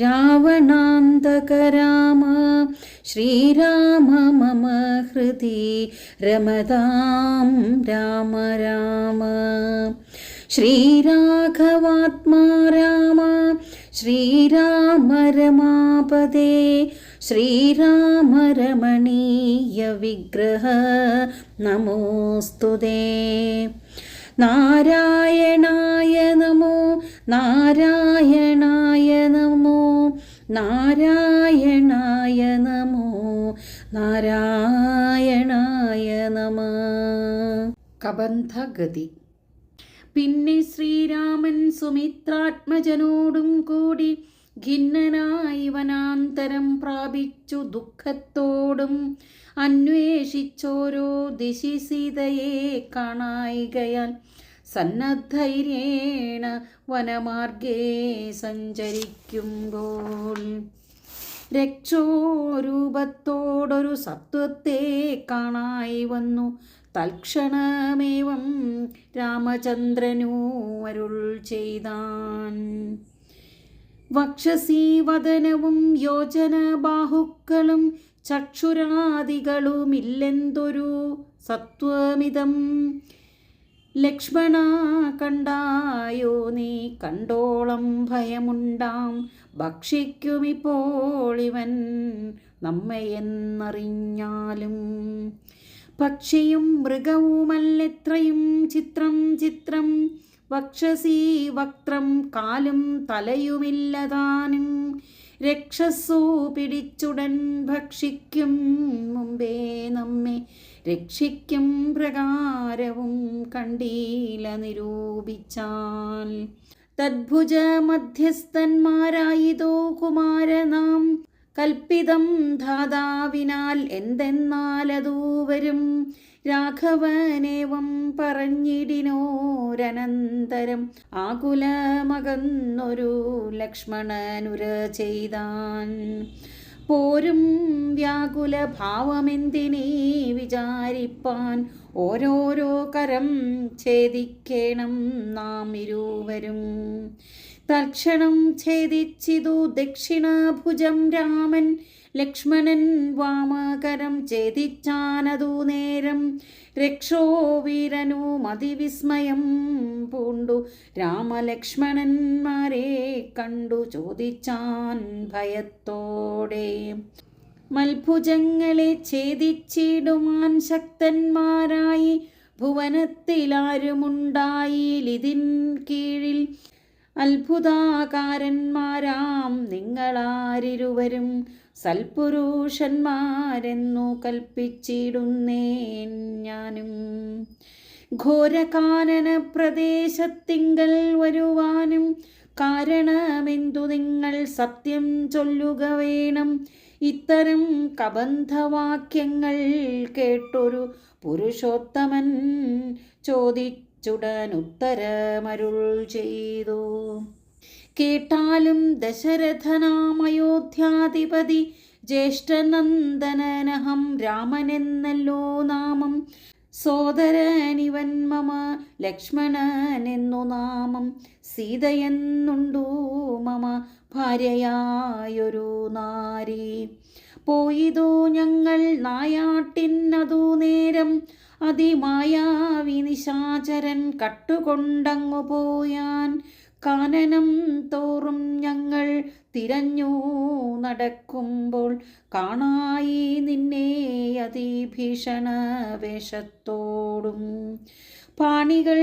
രാവണാന്തക രാമ ശ്രീരാമ മമ ഹൃദി രമതാം രാമ രാമ. ശ്രീരാഘവാത്മാ രാമ ശ്രീരാമ രമാപദേ ശ്രീരാമ രമണീയ വിഗ്രഹ നമോസ്തുതേ. നാരായണായ നമോ നാരായണായ നമോ. നാരായണായ നമോ. നാരായണായ നമ. കബന്ധഗതി. പിന്നെ ശ്രീരാമൻ സുമിത്രാത്മജനോടും കൂടി ഖിന്നനായി വനാന്തരം പ്രാപിച്ചു ദുഃഖത്തോടും അന്വേഷിച്ചോരോ ദിശി സീതയെ കാണായികയാൽ സന്നദ്ധൈര്യേണ വനമാർഗേ സഞ്ചരിക്കുമ്പോൾ. രക്ഷോരൂപത്തോടൊരു സത്വത്തെ കാണായി വന്നു. തൽക്ഷണമേവം രാമചന്ദ്രനു അരുൾ ചെയ്താൻ. വക്ഷസി വദനവും യോജന ബാഹുക്കളും ചക്ഷുരാദികളുമില്ലെന്തൊരു സത്വമിതം. ലക്ഷ്മണ കണ്ടായോ നീ? കണ്ടോളം ഭയമുണ്ടാം. ഭക്ഷിക്കുമിപ്പോൾ ഇവൻ നമ്മയെന്നറിഞ്ഞാലും പക്ഷിയും മൃഗവുമല്ലെത്രയും ചിത്രം ചിത്രം. വക്ഷസി വക്ത്രം കാലും തലയുമില്ലതാനും. രക്ഷസോ പിടിച്ചുടൻ ഭക്ഷിക്കും മുമ്പേ നമ്മെ രക്ഷിക്കും പ്രകാരവും കണ്ടീല നിരൂപിച്ചാൽ. തദ്ഭുജ മധ്യസ്ഥന്മാരായിതോ കുമാരനാം കൽപ്പിതം ധാതാവിനാൽ എന്തെന്നാലതൂ വരും. രാഘവനേവം പറഞ്ഞിടിനോരനന്തരം ആകുലമകന്നൊരു ലക്ഷ്മണനുര ചെയ്താൻ. പോരും വ്യാകുല ഭാവമെന്തിനേ വിചാരിപ്പാൻ? ഓരോരോ കരം ഛേദിക്കേണം നാം ഇരുവരും തൽക്ഷണം ഛേദിച്ചിതു ദക്ഷിണഭുജം രാമൻ ലക്ഷ്മണൻ വാമകരം ഛേദിച്ചാനതു നേരം. രക്ഷോ വീരനു മതിവിസ്മയം പൂണ്ടു. രാമലക്ഷ്മണന്മാരെ കണ്ടു ചോദിച്ചാൻ ഭയത്തോടെ. മൽഭുജങ്ങളെ ഛേദിച്ചിടുവാൻ ശക്തന്മാരായി. ഭുവനത്തിലാരുമുണ്ടായിലിതിൻ കീഴിൽ. അത്ഭുതാകാരന്മാരാം നിങ്ങളാരിരുവരും. സൽപുരുഷന്മാരെന്നു കൽപ്പിച്ചിടുന്നേൻ ഞാനും. ഘോരകാനന പ്രദേശത്തിങ്കൽ വരുവാനും കാരണമെന്തു നിങ്ങൾ സത്യം ചൊല്ലുക വേണം. ഇത്തരം കബന്ധവാക്യങ്ങൾ കേട്ടൊരു പുരുഷോത്തമൻ ചോദിച്ചുടൻ ഉത്തരമരുൾ ചെയ്തു. കേട്ടാലും ദശരഥനാമയോധ്യാധിപതി ജ്യേഷ്ഠനന്ദനഹം രാമനെന്നല്ലോ നാമം. സോദരനിവൻ മമ ലക്ഷ്മണനെന്നു നാമം. സീതയെന്നുണ്ടു മമ? ഭാര്യയായൊരു നാരി. പോയിതോ ഞങ്ങൾ നായാട്ടിന്നതു നേരം. അതിമായാവി നിശാചരൻ കട്ടുകൊണ്ടങ്ങു പോയാൻ. കാനനം തോറും ഞങ്ങൾ തിരഞ്ഞു നടക്കുമ്പോൾ കാണായി നിന്നെ അതിഭീഷണ വേഷത്തോടും. പാണികൾ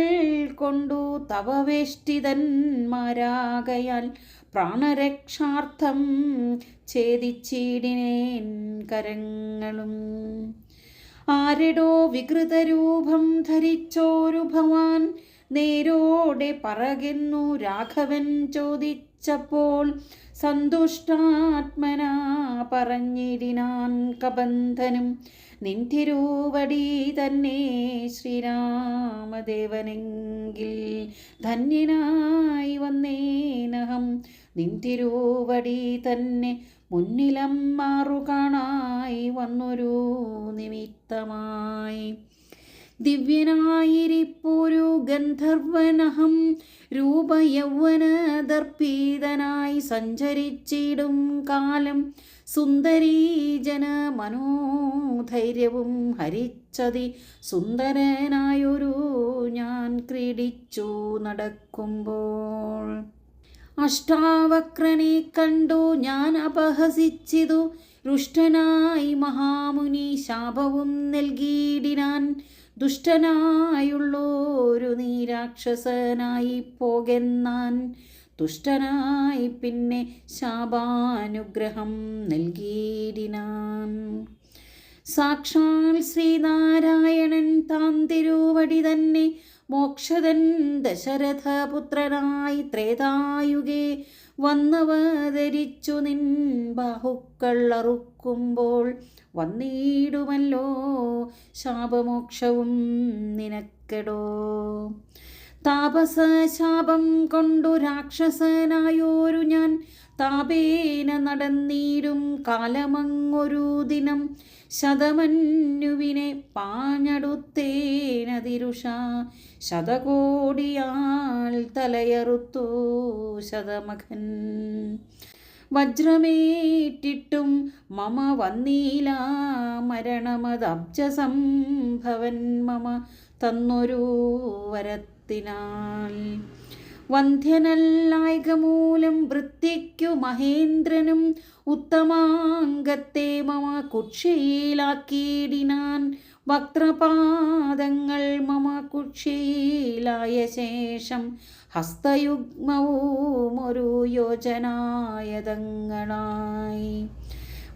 കൊണ്ടു തവവേഷ്ടിതന്മാരാകയാൽ പ്രാണരക്ഷാർത്ഥം ഛേദിച്ചിടിനേൻ കരങ്ങളും. ആരടോ വികൃതരൂപം ധരിച്ചോരു ഭവാൻ നേരോടെ പറകുന്നു രാഘവൻ ചോദിച്ചപ്പോൾ സന്തുഷ്ടാത്മനാ പറഞ്ഞിടിനാൻ കബന്ധനും നിൻ തിരുവടി തന്നെ ശ്രീരാമദേവനെങ്കിൽ ധന്യനായി വന്നേനഹം. നിൻ തിരുവടി തന്നെ മുന്നിലം മാറുകാണായി വന്നൊരു നിമിത്തമായി. ദിവ്യനായിരിപ്പൊരു ഗന്ധർവനഹം രൂപയൗവനദർപ്പീതനായി സഞ്ചരിച്ചിടും കാലം സുന്ദരീജന മനോധൈര്യവും ഹരിച്ചതി സുന്ദരനായൊരു ഞാൻ ക്രീഡിച്ചു നടക്കുമ്പോൾ. അഷ്ടാവക്രനെ കണ്ടു ഞാൻ അപഹസിച്ചിതു രുഷ്ടനായി മഹാമുനി ശാപവും നൽകിയിടിനാൻ ദുഷ്ടനായുള്ളൊരു നീരാക്ഷസനായി പോകെന്നാൻ തുഷ്ടനായി പിന്നെ ശാപാനുഗ്രഹം നൽകിയിടിനാൻ. സാക്ഷാൽ ശ്രീനാരായണൻ താൻ തിരുവടി തന്നെ മോക്ഷതൻ ദശരഥപുത്രനായി ത്രേതായുഗേ വന്നവതരിച്ചു നിൻ ബാഹുക്കൾ അറുക്കുമ്പോൾ വന്നിടുമല്ലോ ശാപമോക്ഷവും നിനക്കെടോ. താപസ ശാപം കൊണ്ടു രാക്ഷസനായോരു ഞാൻ താപേന നടന്നീരും കാലമങ്ങൊരു ദിനം ശതമന്യുവിനെ പാഞ്ഞടുത്തേനതിരുഷ. ശതകോടിയാൽ തലയറുത്തു ശതമഖൻ വജ്രമേറ്റിട്ടും മമ വന്നീല മരണമതബ്ജസംഭവൻ മമ തന്നൊരു വരത്തിനാൽ വന്ധ്യനല്ലായകമൂലം വൃത്തിക്കു മഹേന്ദ്രനും ഉത്തമാംഗത്തെ മമ കുക്ഷിയിലാക്കിയിടിനാൻ വക്രപാദങ്ങൾ മമ കുക്ഷിയിലായ ശേഷം ഹസ്തയുഗ്മവും ഒരു യോജനായതങ്ങളായി.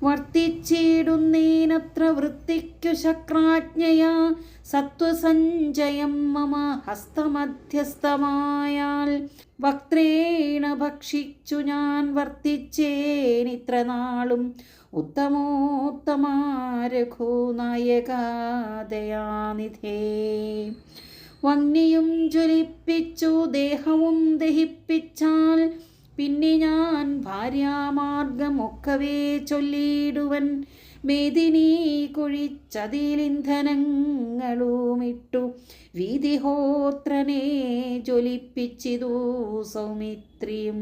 വർത്തിച്ചിടുന്നേനത്ര വൃത്തിക്കു ശക്രാജ്ഞയാ സത്വസഞ്ചയം മമ ഹസ്തമധ്യസ്ഥമായാൽ. വക്ത്രേണ ഭക്ഷിച്ചു ഞാൻ വർത്തിച്ചേനിത്ര നാളും ഉത്തമോത്തമാരഘുനായകാദയാനിധേ വന്നിയും ജ്വലിപ്പിച്ചു ദേഹവും ദഹിപ്പിച്ചാൽ പിന്നെ ഞാൻ ഭാര്യാമാർഗമൊക്കവേ ചൊല്ലിയിടുവൻ. മേദിനി കുഴിച്ചതിലിന്ധനങ്ങളുമിട്ടു. വീതിഹോത്രനെ ജ്വലിപ്പിച്ചിതു സൗമിത്രിയും.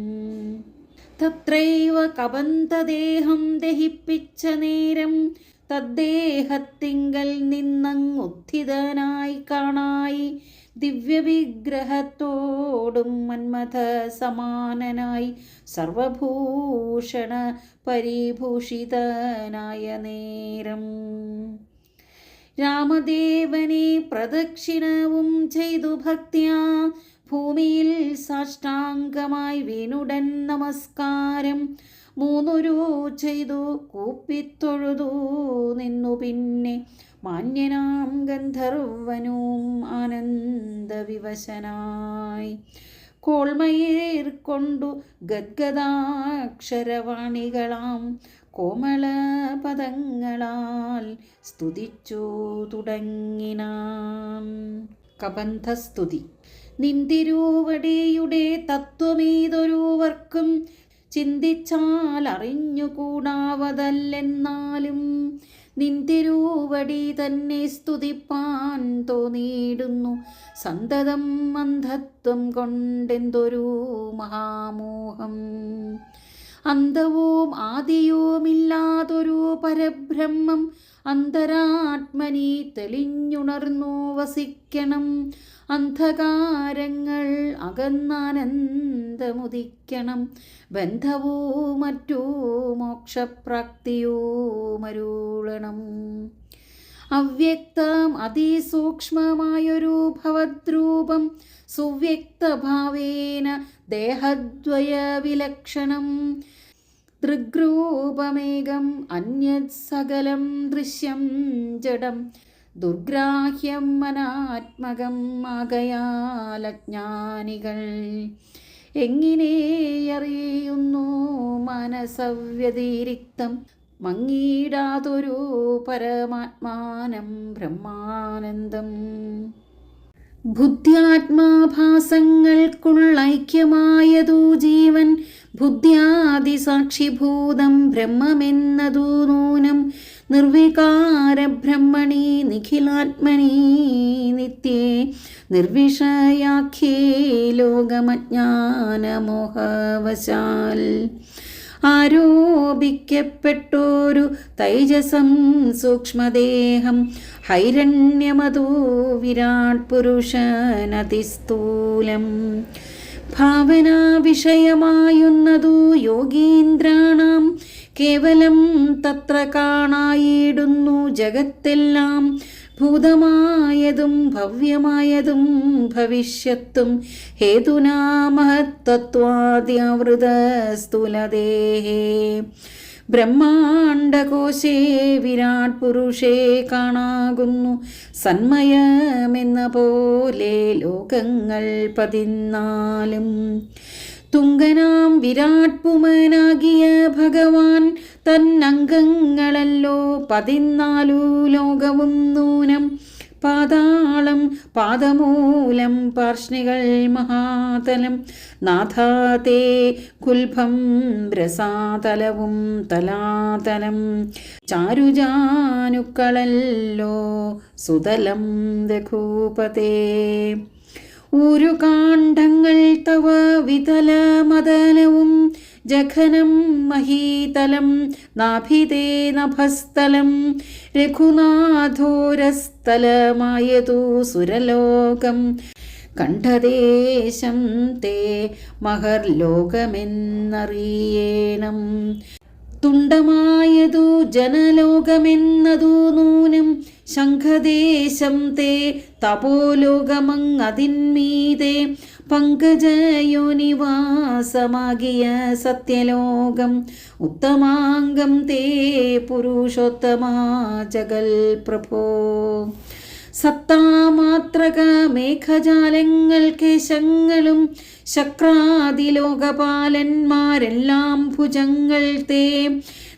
തത്രൈവ കബന്ധദേഹം ദഹിപ്പിച്ച നേരം തദ്ദേഹത്തിങ്കൽ നിന്നങ്ങുത്ഥിതനായി കാണായി. ദിവ്യവിഗ്രഹത്തോടും മന്മഥ സമാനനായി സർവഭൂഷണ പരിഭൂഷിതനായ നേരം. രാമദേവനെ പ്രദക്ഷിണവും ചെയ്തു ഭക്തിയാ ഭൂമിയിൽ സാഷ്ടാംഗമായി വീണുടൻ നമസ്കാരം. മൂന്നൊരു ചെയ്തു കൂപ്പിത്തൊഴുതു നിന്നു പിന്നെ മാന്യനാം ഗന്ധർവനും ആനന്ദവിവശനായി. കോൾമയേർ കൊണ്ടു ഗദ്ഗദാക്ഷരവാണികളാം കോമള പദങ്ങളാൽ സ്തുതിച്ചു തുടങ്ങിനാം. കബന്ധസ്തുതി നിന്തിരൂവടിയുടെ തത്വമേതൊരുവർക്കും ചിന്തിച്ചാൽ അറിഞ്ഞുകൂടാവതല്ലെന്നാലും നിന്തിരുവടി തന്നെ സ്തുതിപ്പാൻ തോന്നിയിടുന്നു. സന്തതം അന്ധത്വം കൊണ്ടെന്തൊരു മഹാമോഹം. അന്തവും ആദിയുമില്ലാതൊരു പരബ്രഹ്മം അന്തരാത്മനി തെളിഞ്ഞുണർന്നു വസിക്കണം. അന്ധകാരങ്ങൾ അകന്നാനന്ദമുദിക്കണം. ബന്ധവും മറ്റോ മോക്ഷപ്രാപ്തിയോ മോക്ഷപ്രാപ്തിയുമരുളണം. അവ്യക്തം അതിസൂക്ഷ്മമായൊരു ഭവദ്രൂപം സുവ്യക്തഭാവേന ദേഹദ്വയ വിലക്ഷണം ദൃഗ്രൂപമേകം അന്യത് സകലം ദൃശ്യം ജഡം ദുർഗ്രാഹ്യം മനാത്മകം ആകയാലജ്ഞാനികൾ. എങ്ങനെ അറിയുന്നു മനസവ്യതിരിക്തം? മങ്ങിയിടാതൊരു പരമാത്മാനം ബ്രഹ്മാനന്ദം. ബുദ്ധ്യാത്മാഭാസങ്ങൾക്കുള്ളൈക്യമായതു ജീവൻ ബുദ്ധ്യാദിസാക്ഷിഭൂതം ബ്രഹ്മമെന്നതു നൂനം നിർവികാരബ്രഹ്മണി നിഖിലാത്മനി നിത്യേ നിർവിഷയാഖ്യേ ലോകമജ്ഞാനമോഹവശാൽ. ആരോപിക്കപ്പെട്ടോരു തൈജസം സൂക്ഷ്മദേഹം. ഹൈരണ്യമതോ വിരാട് പുരുഷനതിസ്ഥൂലം. ഭാവനാ വിഷയമായുന്നതു യോഗീന്ദ്രാണാം. കേവലം തത്ര കാണായിടുന്നു ജഗത്തെല്ലാം. ഭൂതമായതും ഭവ്യമായതും ഭവിഷ്യത്തും ഹേതുനാ മഹത്തത്വാദ്യാവൃത സ്ഥൂലദേഹേ ബ്രഹ്മാണ്ടകോശേ വിരാട് പുരുഷേ കാണാകുന്നു സന്മയമെന്ന പോലെ ലോകങ്ങൾ പതിനാലും തുങ്കനാം വിരാട് പുമനാകിയ ഭഗവാൻ തന്നംഗങ്ങളല്ലോ പതിനാലു ലോകവും നൂനം പാതാളം പാദമൂലം പാർഷ്ണികൾ മഹാതലം നാഥാതേ കുൽഭം രസാതലവും തലാതലം ചാരുജാനുക്കളല്ലോ സുതലം രഘൂപതേ. ഊരുകാണ്ഡങ്ങൾ തവ വിതലമദനവും ജഖനം മഹീതലം നാഭിതേ നഭസ്ഥലം രഘുനാഥോരസ്ഥലമായതു സുരലോകം. കണ്ഠദേശം തേ മഹർലോകമെന്നറിയേണം. തുണ്ടമായതു ജനലോകമെന്നതു നൂനം ശംഖദേശം തേ തപോലോകമങ്ങതിന്മീതെ പങ്കജയോനിവാസമാകിയ സത്യലോകം ഉത്തമാംഗം തേ പുരുഷോത്തമാ ജഗൽ പ്രഭോ സത്താമാത്രക മേഘജാലങ്ങൾ കേശങ്ങളും ശക്രാദിലോകപാലന്മാരെല്ലാം ഭുജങ്ങൾ തേ.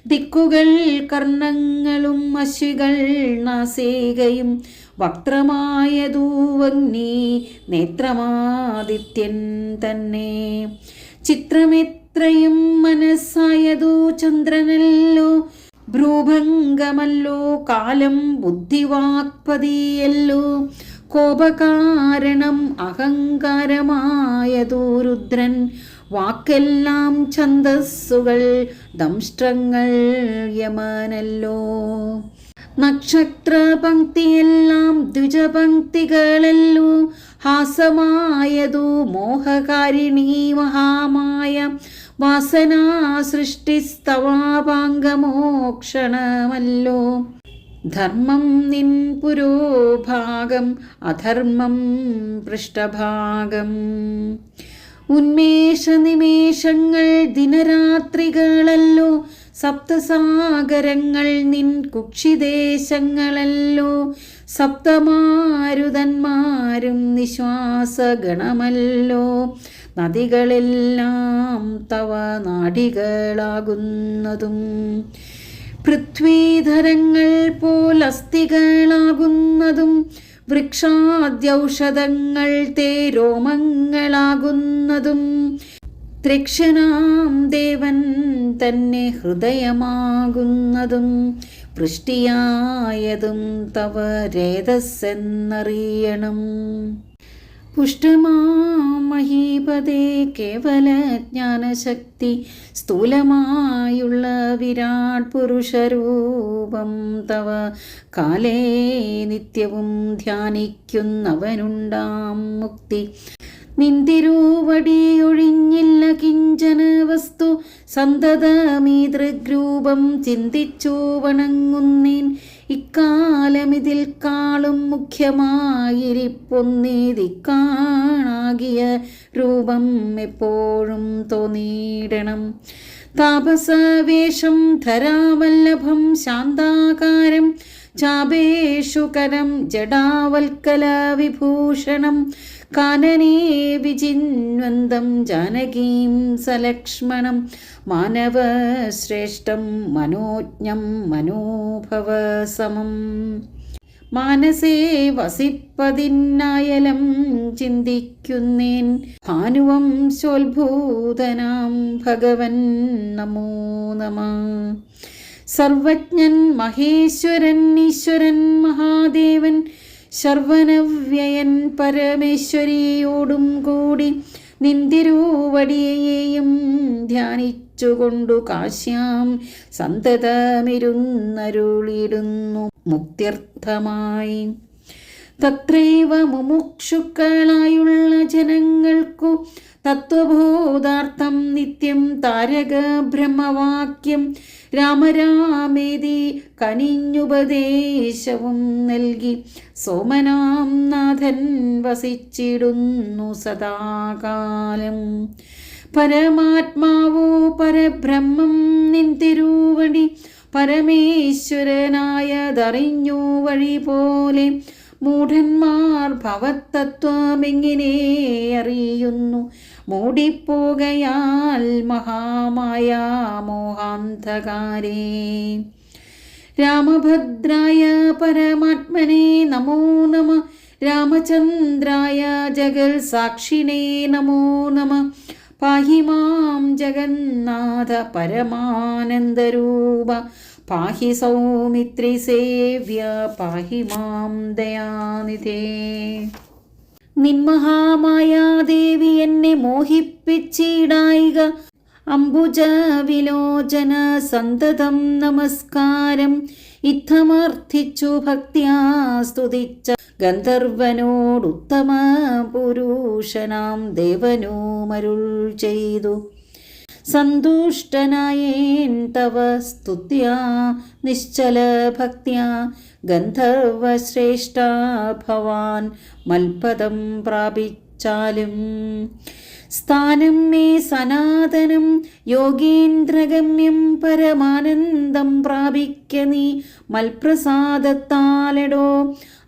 ദിക്കുകൾ കർണങ്ങളും അശ്വികൾ നാസികയും വക്രമായതൂവഗ്നി നേത്രമാദിത്യൻ തന്നെ. ചിത്രമെത്രയും മനസ്സായതു ചന്ദ്രനല്ലോ ഭ്രൂഭംഗമല്ലോ കാലം ബുദ്ധിവാക്പതിയല്ലോ. കോപകാരണം അഹങ്കാരമായതോ രുദ്രൻ. വാക്കെല്ലാം ഛന്ദസ്സുകൾ ദംഷ്ട്രങ്ങൾ യമനല്ലോ. നക്ഷത്രപങ്ക്തിയെല്ലാം ദ്വിജപങ്ക്തികളല്ലോ ഹാസമായതു മോഹകാരിണീ മഹാമായ വാസനാ സൃഷ്ടിസ്തവാപാംഗമോക്ഷണമല്ലോ. ധർമ്മം നിൻ പുരോഭാഗം അധർമ്മം പൃഷ്ഠഭാഗം. ഉന്മേഷനിമേഷങ്ങൾ ദിനരാത്രികളല്ലോ സപ്തസാഗരങ്ങൾ നിൻ കുക്ഷിദേശങ്ങളല്ലോ സപ്തമാരുതന്മാരും നിശ്വാസഗണമല്ലോ. നദികളെല്ലാം തവ നാടികളാകുന്നതും പൃഥ്വീധരങ്ങൾ പോലസ്ഥികളാകുന്നതും വൃക്ഷാദ്യൗഷധങ്ങൾ തേ രോമങ്ങളാകുന്നതും ത്രക്ഷനാം ദേവൻ തന്നെ ഹൃദയമാകുന്നതും വൃഷ്ടിയായതും തവ രേതസ്സെന്നറിയണം. പുഷ്ടമാമഹീപതേ കേവല ജ്ഞാനശക്തി സ്ഥൂലമായുള്ള വിരാട് പുരുഷരൂപം തവ കാലേ നിത്യവും ധ്യാനിക്കുന്നവനുണ്ടാം മുക്തി. നിന്തിരൂവടിയൊഴിഞ്ഞില്ല കിഞ്ചന വസ്തു. സന്തതമീതൃഗ്രൂപം ചിന്തിച്ചു വണങ്ങുന്നേൻ. ഇക്കാലമിതിൽ കാളും മുഖ്യമായിരിപ്പൊന്നീതിക്കാണാകിയ രൂപം എപ്പോഴും തോന്നിയിടണം. താപസവേഷം ധരാവല്ലഭം ശാന്താകാരം ചാപേഷു കരം ജടാവൽക്കല വിഭൂഷണം കാനനേ വിചിന്വന്തം ജാനകീം സലക്ഷ്മണം മാനവശ്രേഷ്ഠം മനോജ്ഞം മനോഭവസമം. മാനസേ വസിപ്പതിന്നായലം ചിന്തിക്കുന്നേൻ ഭാനുവം ഭാനുവംശോത്ഭൂതനാം ഭഗവൻ നമോ നമ. സർവജ്ഞൻ മഹേശ്വരൻ ഈശ്വരൻ മഹാദേവൻ ശർവനവ്യയൻ പരമേശ്വരിയോടും കൂടി നിന്തിരൂവടിയെയും ധ്യാനിച്ചുകൊണ്ടു കാശ്യാം സന്തതമിരുന്നരുളിടുന്നു മുക്തിർത്ഥമായി തത്രൈവ മുമുക്ഷുക്കളായുള്ള ജനങ്ങൾക്കു തത്വബോധാർത്ഥം നിത്യം താരക ബ്രഹ്മവാക്യം രാമരാമേതി കനിഞ്ഞുപദേശവും നൽകി സോമനാം നാഥൻ വസിച്ചിടുന്നു സദാകാലം. പരമാത്മാവോ പരബ്രഹ്മം നിൻ തിരുവടി പരമേശ്വരനായതറിഞ്ഞു വഴി പോലെ മൂഢന്മാർ ഭവത്തത്വമെങ്ങനെ അറിയുന്നു? മൂടിപ്പോകയാൽ മഹാമായ മോഹാന്ധകാരേ. രാമഭദ്രായ പരമാത്മനെ നമോ നമ. രാമചന്ദ്രായ ജഗൽ സാക്ഷിണേ നമോ നമ. പാഹി മാം ജഗന്നാഥ പരമാനന്ദരൂപ. പാഹി സൗമിത്രി സേവ്യ പാഹി മാം ദയാനിധേ. നിന്മഹാമായാദേവി എന്നെ മോഹിപ്പിച്ചിടായിക. അംബുജ വിലോചന സന്തതം നമസ്കാരം. ഇത്തമർത്ഥിച്ചു ഭക്തിയാ സ്തുതിച്ച ഗന്ധർവനോടുത്തമ പുരുഷനാം ദേവനോ മരുൾ ചെയ്തു. സന്തുഷ്ടനായേൻ തവ സ്തുത്യാ നിശ്ചല ഭക്തിയാ ഗന്ധർവശ്രേഷ്ഠ ഭവാൻ മൽപദം പ്രാപിച്ചാലും. സ്ഥാനം മേ സനാതനം യോഗീന്ദ്രഗമ്യം പരമാനന്ദം പ്രാപിക്ക നീ മൽപ്രസാദത്താലെടോ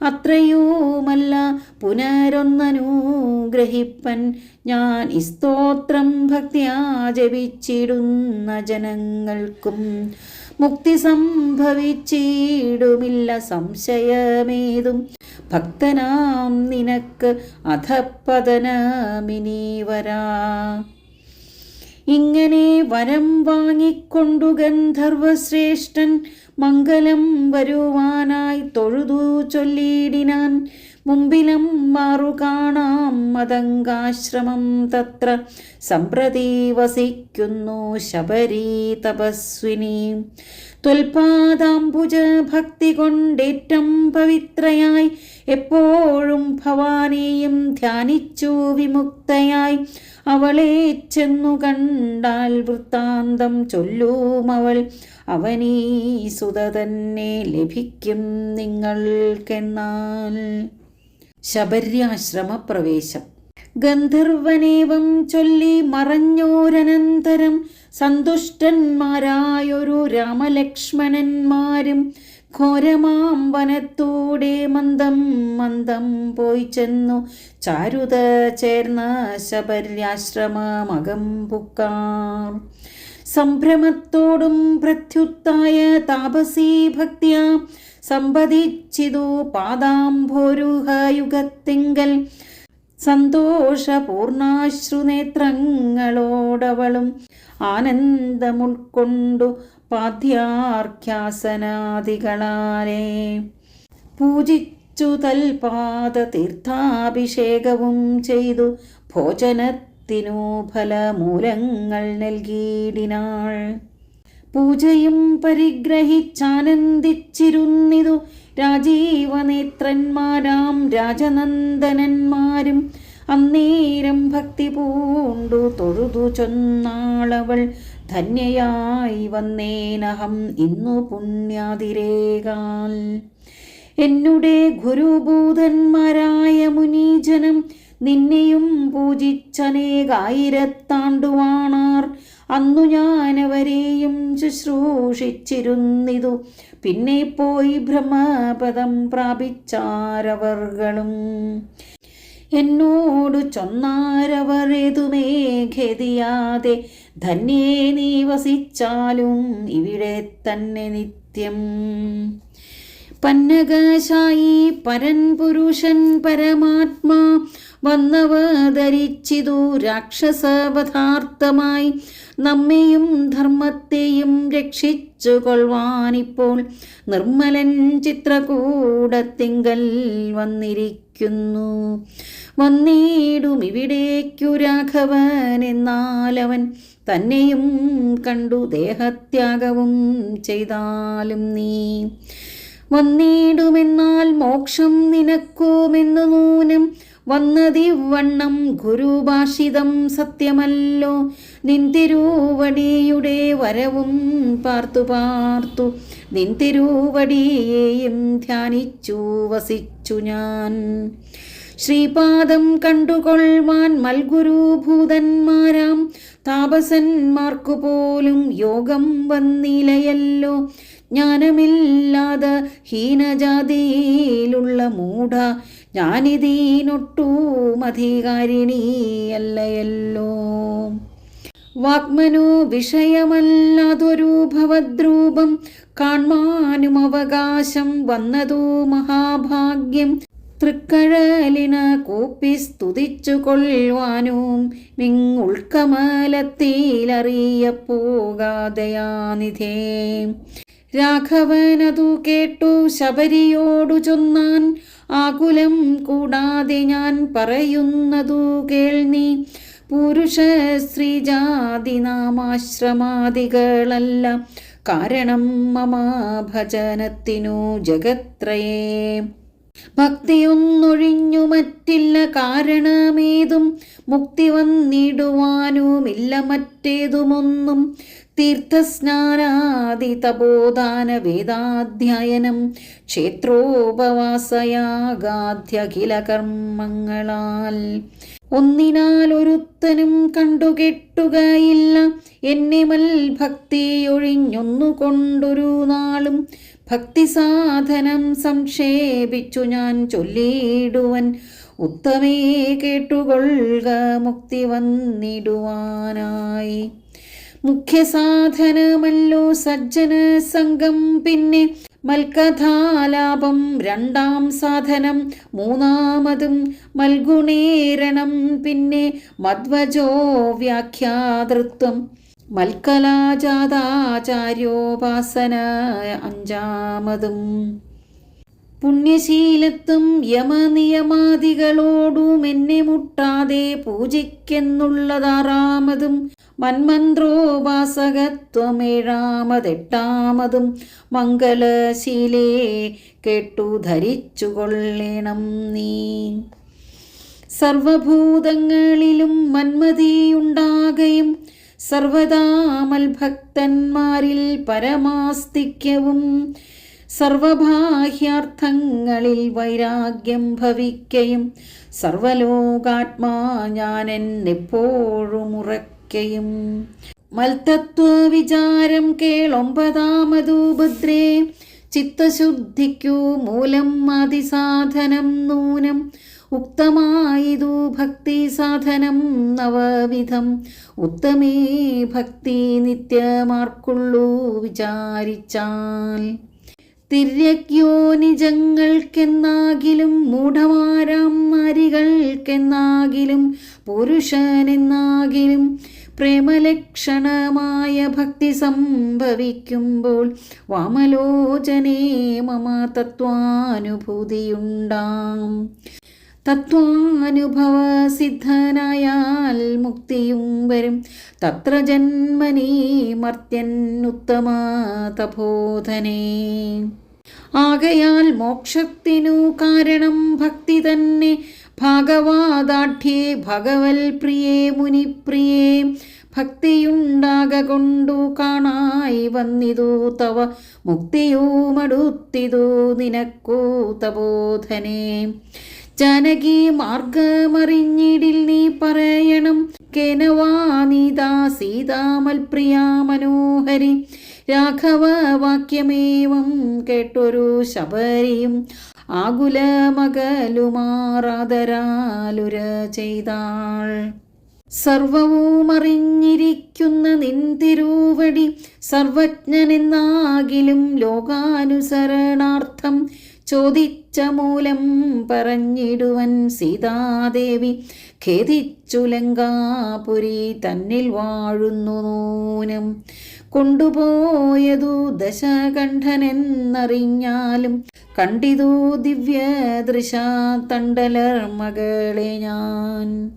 അത്രയുമല്ല പുനരൊന്നനുഗ്രഹിപ്പൻ. ഞാൻ സ്തോത്രം ഭക്തിയാ ജപിച്ചിടുന്ന ജനങ്ങൾക്കും മുക്തി സംഭവിച്ചിടുമില്ല സംശയമേതും. ഭക്തനാം നിനക്ക് അധപ്പതനമിനി വരാ. ഇങ്ങനെ വരം വാങ്ങിക്കൊണ്ടു ഗന്ധർവശ്രേഷ്ഠൻ മംഗലം വരുവാനായി തൊഴുതു ചൊല്ലിയിടിനാൻ. മുമ്പിലും മാറു കാണാം മതങ്കാശ്രമം തത്ര. സമ്പ്രതി വസിക്കുന്നു ശബരി തപസ്വിനി. ത്വൽപാദാംബുജ ഭക്തി കൊണ്ടേറ്റം പവിത്രയായി. എപ്പോഴും ഭവാനെയും ധ്യാനിച്ചു വിമുക്തയായി. അവളെ ചെന്നു കണ്ടാൽ വൃത്താന്തം ചൊല്ലും അവൾ. അവനീ സുത തന്നെ ലഭിക്കും നിങ്ങൾക്കെന്നാൽ. ശബര്യാശ്രമപ്രവേശം. ഗന്ധർവനേവം ചൊല്ലി മറഞ്ഞോരനന്തരം സന്തുഷ്ടന്മാരായൊരു രാമലക്ഷ്മണന്മാരും ഘോരമാം വനത്തൂടെ മന്ദം മന്ദം പോയി ചെന്നു. ചാരുത ചേർന്ന ശബര്യാശ്രമമകം പുക്കാർ. സംഭ്രമത്തോടും പ്രത്യുത്തായ താപസീ ഭക്തിയ സമ്പതിച്ചിതു പാദാംഭോരുഹയുഗത്തിങ്കൽ സന്തോഷപൂർണാശ്രുനേത്രങ്ങളോടവളും ആനന്ദമുൾക്കൊണ്ടു പാദ്യാർഖ്യാസനാദികളാലേ പൂജിച്ചു തൽപാദ തീർത്ഥാഭിഷേകവും ചെയ്തു ഭോജനത്തിനു ഫലമൂലങ്ങൾ നൽകിയിടിനാൾ പൂജയും പരിഗ്രഹിച്ചാനന്ദിച്ചിരുന്നിതു രാജീവനേത്രന്മാരാം രാജനന്ദനന്മാരും. അന്നേരം ഭക്തി പൂണ്ടു തൊഴുതു ചൊന്നാളവൾ ധന്യയായി വന്നേനഹം ഇന്നു പുണ്യാതിരേകാൽ. എന്നുടെ ഗുരുഭൂതന്മാരായ മുനീജനം നിന്നെയും പൂജിച്ചനേകായിരത്താണ്ടുവാണാർ. അന്നു ഞാനവരെയും ശുശ്രൂഷിച്ചിരുന്നിതു. പിന്നെ പോയി ബ്രഹ്മപദം പ്രാപിച്ചാരവർകളും എന്നോടു ചൊന്നാരവർ ഏതുമേ ഖേദിയാതെ ധന്യേ നീ വസിച്ചാലും ഇവിടെ തന്നെ നിത്യം. പന്നകശായി പരൻ പുരുഷൻ പരമാത്മാ വന്നവ ധരിച്ചിതു രാക്ഷസവധാർത്ഥമായി നമ്മെയും ധർമ്മത്തെയും രക്ഷിച്ചു കൊള്ളുവാനിപ്പോൾ നിർമ്മലൻ ചിത്രകൂടത്തിങ്കൽ വന്നിരിക്കുന്നു. വന്നിടും ഇവിടേക്കു രാഘവൻ എന്നാലവൻ തന്നെയും കണ്ടു ദേഹത്യാഗവും ചെയ്താലും നീ. വന്നിടുമെന്നാൽ മോക്ഷം നിനക്കുമെന്നു നൂനം. വന്നതിവണ്ണം ഗുരുഭാഷിതം സത്യമല്ലോ. നിൻതിരുവടിയുടെ വരവും പാർത്തു പാർത്തു. നിന്തിരുവടിയേയും ധ്യാനിച്ചു വസിച്ചു ഞാൻ. ശ്രീപാദം കണ്ടുകൊള്ളുവാൻ മൽഗുരുഭൂതന്മാരാം. താപസന്മാർക്കു പോലും യോഗം വന്നിലയല്ലോ ജ്ഞാനമില്ലാതെ ഹീനജാതിയിലുള്ള മൂഢ ഞാനിതീനൊട്ടും അധികാരിണിയല്ലയല്ലോ. വാഗ്മനോ വിഷയമല്ലാതൊരു ഭവദ്രൂപം അവകാശം വന്നതു മഹാഭാഗ്യം. തൃക്കഴലിന കൂപ്പി സ്തുതിച്ചു കൊള്ളുവാനും മിങ്ങുൾക്കമലത്തിലറിയപ്പോകാതയാനിധേ രാഘവനതു കേട്ടു ശബരിയോടു ചൊന്നാൻ ആകുലം കൂടാതെ ഞാൻ പറയുന്നതു കേൾനി പുരുഷ സ്ത്രീജാതി നാമാശ്രമാദികളല്ല കാരണം മമാഭജനത്തിനു ജഗത്രയേ. ഭക്തിയൊന്നൊഴിഞ്ഞു മറ്റില്ല കാരണമേതും. മുക്തി വന്നിടുവാനുമില്ല മറ്റേതുമൊന്നും. തീർത്ഥസ്നാനാദി തപോദാന വേദാധ്യയനം. ക്ഷേത്രോപവാസയാഗാധ്യഖില കർമ്മങ്ങളാൽ ഒന്നിനാൽ ഒരുത്തനും കണ്ടുകെട്ടുകയില്ല. എന്നെ മൽ ഭക്തിയൊഴിഞ്ഞൊന്നു കൊണ്ടൊരു നാളും ഭക്തി സാധനം സംക്ഷേപിച്ചു ഞാൻ ചൊല്ലിയിടുവൻ ഉത്തമേ കേട്ടുകൊള്ളുക മുക്തി വന്നിടുവാനായി. മുഖ്യസാധനമല്ലോ സജ്ജന സംഘം പിന്നെ മൽക്കഥാലാപം രണ്ടാം സാധനം മൂന്നാമതും മൽഗുണേരണം പിന്നെ മധ്വജോ വ്യാഖ്യാതൃത്വം. മൽക്കലാജാതാചാര്യോപാസന അഞ്ചാമതും. പുണ്യശീലത്തും യമനിയമാദികളോടും എന്നെ മുട്ടാതെ പൂജിക്കെന്നുള്ളതാറാമതും മന്മന്ത്രോപാസകത്വമേഴാമതെട്ടാമതും മംഗലശീലേ കേട്ടു ധരിച്ചു കൊള്ളണം നീ. സർവഭൂതങ്ങളിലും മന്മതിയുണ്ടാകയും സർവദാ മൽഭക്തന്മാരിൽ പരമാസ്തിക്യവും സർവബാഹ്യാർത്ഥങ്ങളിൽ വൈരാഗ്യം ഭവിക്കയും സർവലോകാത്മാ ഞാൻ എന്നെപ്പോഴും ഉറക്കയും. മൽതത്വ വിചാരം കേളൊമ്പതാമതൂപദ്രേ ചിത്തശുദ്ധിക്കു മൂലം അതിസാധനം നൂനം ഉക്തമായതു ഭക്തി സാധനം നവവിധം. ഉത്തമേ ഭക്തി നിത്യമാർക്കുള്ളൂ വിചാരിച്ചാൽ. തിര്യജ്ഞോനിജങ്ങൾക്കെന്നാകിലും മൂഢമാരാം നാരികൾക്കെന്നാകിലും പുരുഷനെന്നാകിലും പ്രേമലക്ഷണമായ ഭക്തി സംഭവിക്കുമ്പോൾ വാമലോചനേ മമ തത്വാനുഭൂതിയുണ്ടാം. തത്വാനുഭവ സിദ്ധനായാൽ മുക്തിയും വരും. തത്ര ജന്മനീ മർത്യൻ ഉത്തമ തപോധനേ. ആകയാൽ മോക്ഷത്തിനു കാരണം ഭക്തി തന്നെ. ഭാഗവാദാഠ്യേ ഭഗവൽ പ്രിയേ മുനിപ്രിയേ. ഭക്തിയുണ്ടാക കൊണ്ടു കാണായി വന്നിതു തവ. മുക്തിയോ മടുത്തിതു നിനക്കൂ തപോധനേ. ജാനകി മാർഗമറിഞ്ഞിടിൽ നീ പറയണം. കെനവാനിതാ നീതാ സീതാമൽപ്രിയ മനോഹരി. രാഘവ വാക്യമേവം കേട്ടൊരു ശബരിയും. ആകുല മകലുമാറാതരാലുര ചെയ്താൾ. സർവവും അറിഞ്ഞിരിക്കുന്ന നിൻ തിരുവടി സർവജ്ഞനെന്നാകിലും ലോകാനുസരണാർത്ഥം ചോദിച്ച മൂലം പറഞ്ഞിടുവൻ സീതാദേവി. ഖേദിച്ചു ലങ്കാപുരി തന്നിൽ വാഴുന്നു നൂനം. കൊണ്ടുപോയതു ദശകണ്ഠനെന്നറിഞ്ഞാലും കണ്ടിതു ദിവ്യ ദൃശ തണ്ടലർ മകളെ ഞാൻ.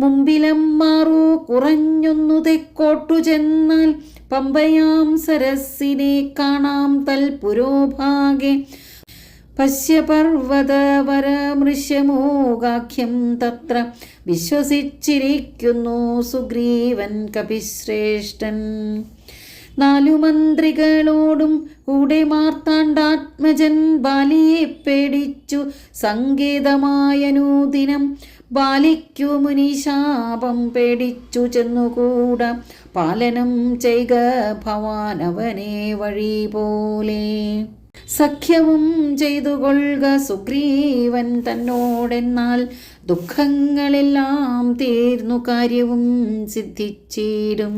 മുമ്പിലം മാറു കുറഞ്ഞൊന്നു തെക്കോട്ടു ചെന്നാൽ പമ്പയാം സരസിനെ കാണാം തൽപുരോഭാഗെ പശ്യപർവതവരമൃശ്യമോഗാഖ്യം തത്ര വിശ്വസിച്ചിരിക്കുന്നു സുഗ്രീവൻ കപിശ്രേഷ്ഠൻ. നാലു മന്ത്രികളോടും കൂടെ മാർത്താണ്ഡാത്മജൻ ബാലിയെ പേടിച്ചു. സങ്കേതമായനൂദിനം ബാലിക്കു മുനിശാപം പേടിച്ചു. ചെന്നുകൂട പാലനം ചെയ്ക ഭവാനവനെ വഴി പോലെ സഖ്യവും ചെയ്തു കൊള്ളുക സുഗ്രീവൻ തന്നോടെന്നാൽ ദുഃഖങ്ങളെല്ലാം തീർന്നു കാര്യവും സിദ്ധിച്ചിടും.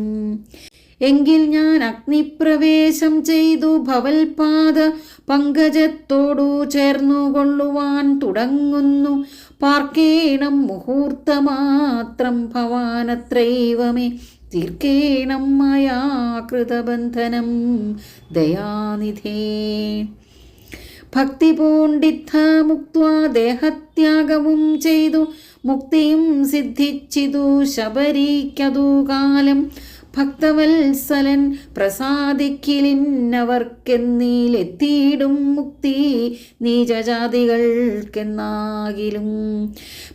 എങ്കിൽ ഞാൻ അഗ്നിപ്രവേശം ചെയ്തു ഭവൽപാദ പങ്കജത്തോടു ചേർന്നു കൊള്ളുവാൻ തുടങ്ങുന്നു. പാർക്കേണം മുഹൂർത്തമാത്രം ഭവാനത്രൈവമേ തീർക്കേണം ദയാനിധേ. ഭക്തി പൂണ്ടിത്ത മുക്ത ദേഹത്യാഗവും ചെയ്തു. മുക്തിയും സിദ്ധിച്ചിതു ശബരിക്കതു കാലം ഭക്തവത്സലൻ പ്രസാദിക്കിലിന്നവർക്കെന്നീലെത്തിയിടും മുക്തി നീചജാതികൾക്കെന്നാകിലും.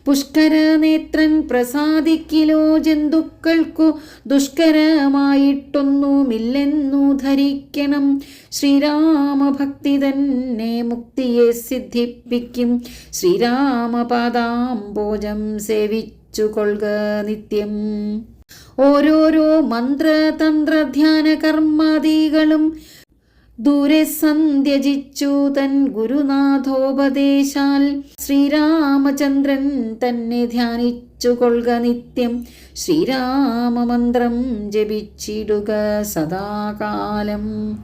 പുഷ്കരനേത്രൻ പ്രസാദിക്കിലോ ജന്തുക്കൾക്കു ദുഷ്കരമായിട്ടൊന്നുമില്ലെന്നു ധരിക്കണം. ശ്രീരാമഭക്തി തന്നെ മുക്തിയെ സിദ്ധിപ്പിക്കും. ശ്രീരാമപാദാംബോജം സേവിച്ചു കൊള്ളുക നിത്യം. ഓരോരോ മന്ത്രതന്ത്ര ധ്യാന കർമാദികളും ദൂരെ സന്ധ്യജിച്ചു തൻ ഗുരുനാഥോപദേശാൽ. ശ്രീരാമചന്ദ്രൻ തന്നെ ധ്യാനിച്ചു കൊള്ളുക നിത്യം. ശ്രീരാമമന്ത്രം ജപിച്ചിടുക സദാകാലം.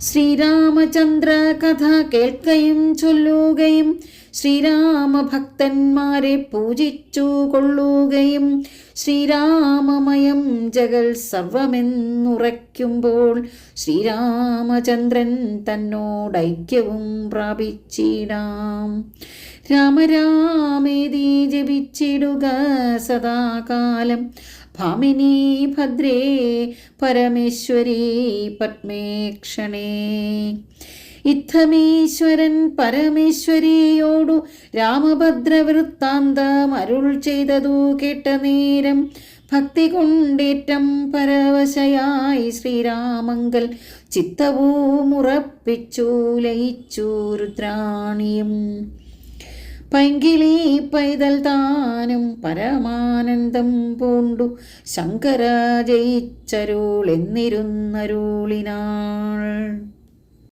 ശ്രീരാമചന്ദ്ര കഥ കേൾക്കുകയും ചൊല്ലുകയും ശ്രീരാമഭക്തന്മാരെ പൂജിച്ചു കൊള്ളുകയും ശ്രീരാമമയം ജഗൽ സർവമെന്നുറയ്ക്കുമ്പോൾ ശ്രീരാമചന്ദ്രൻ തന്നോടൈക്യവും പ്രാപിച്ചിടാം. രാമരാമേതി ജപിച്ചിടുക സദാകാലം. ഭാമിനി ഭദ്രേ പരമേശ്വരീ പത്മേക്ഷണേ ഇത്തമീശ്വരൻ പരമേശ്വരിയോടു രാമഭദ്രവൃത്താന്തം അരുൾ ചെയ്തതു കേട്ട നേരം ഭക്തി കൊണ്ടേറ്റം പരവശയായി ശ്രീരാമങ്കൽ ചിത്തവുമുറപ്പിച്ചു ലയിച്ചു രുദ്രാണിയും. പൈങ്കിളി പൈതൽ താനും പരമാനന്ദം പൂണ്ടു. ശങ്കര ജയിച്ചരുൾ എന്നിരുന്നരുളിനാൾ.